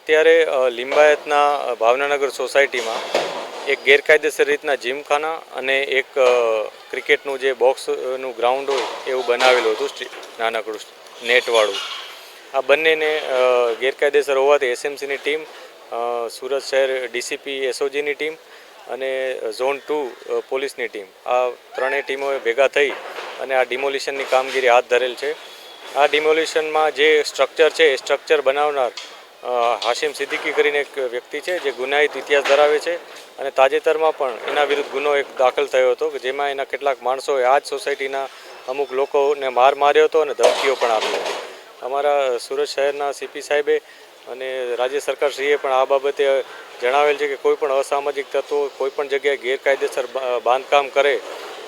અત્યારે લિંબાયતના ભાવનગર સોસાયટીમાં એક ગેરકાયદેસર રીતના જીમખાના અને એક ક્રિકેટનું જે બોક્સનું ગ્રાઉન્ડ હોય એવું બનાવેલું હતું નાનકડું નેટવાળું. આ બંનેને ગેરકાયદેસર હોવાથી એસએમસીની ટીમ સુરત શહેર ડીસીપી એસઓજીની ટીમ અને ઝોન ટુ પોલીસની ટીમ. આ ત્રણેય ટીમોએ ભેગા થઈ અને આ ડિમોલિશનની કામગીરી હાથ ધરેલ છે. આ ડિમોલિશનમાં જે સ્ટ્રક્ચર છે, એ સ્ટ્રક્ચર બનાવનાર હાશિમ સિદ્દીકી કરીને એક વ્યક્તિ છે જે ગુનાહિત ઇતિહાસ ધરાવે છે અને તાજેતરમાં પણ એના વિરુદ્ધ ગુનો એક દાખલ થયો હતો કે જેમાં એના કેટલાક માણસોએ આ જ સોસાયટીના અમુક લોકોને માર માર્યો હતો અને ધમકીઓ પણ આપી હતી. અમારા સુરત શહેરના સીપી સાહેબે અને રાજ્ય સરકારશ્રીએ પણ આ બાબતે જણાવેલ છે કે કોઈ પણ અસામાજિક તત્વો કોઈ પણ જગ્યાએ ગેરકાયદેસર બાંધકામ કરે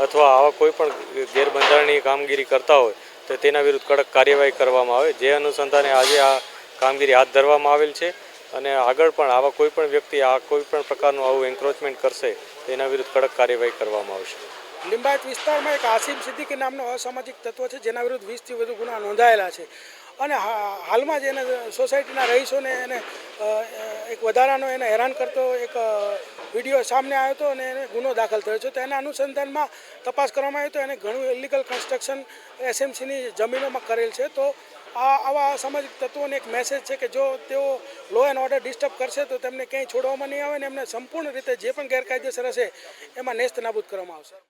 અથવા આવા કોઈ પણ ગેરબંધારણીય કામગીરી કરતા હોય તો તેના વિરુદ્ધ કડક કાર્યવાહી કરવામાં આવે. જે અનુસંધાને આજે આ કામગીરી હાથ ધરવામાં આવેલ છે અને આગળ પણ આવા કોઈ પણ વ્યક્તિ આ કોઈ પણ પ્રકારનું આવું એન્ક્રોચમેન્ટ કરશે, તેના વિરુદ્ધ કડક કાર્યવાહી કરવામાં આવશે. લિંબાયત વિસ્તારમાં એક આસિમ સિદ્દીકી નામનો અસામાજિક તત્વ છે, જેના વિરુદ્ધ વીસથી વધુ ગુના નોંધાયેલા છે. અને હાલમાં જ એને સોસાયટીના રહીશોને એને એક વધારાનો એને હેરાન કરતો એક વીડિયો સામે આવ્યો હતો અને એને ગુનો દાખલ થયો છે. તો એના અનુસંધાનમાં તપાસ કરવામાં આવ્યો તો એને ઘણું ઇલીગલ કન્સ્ટ્રક્શન એસએમસીની જમીનોમાં કરેલ છે. તો આ, આવા અસામાજિક તત્વોને એક મેસેજ છે કે જો તેઓ લો એન્ડ ઓર્ડર ડિસ્ટર્બ કરશે તો તેમને ક્યાંય છોડવામાં નહીં આવે ને એમને સંપૂર્ણ રીતે જે પણ ગેરકાયદેસર હશે એમાં નેસ્ત નાબૂદ કરવામાં આવશે.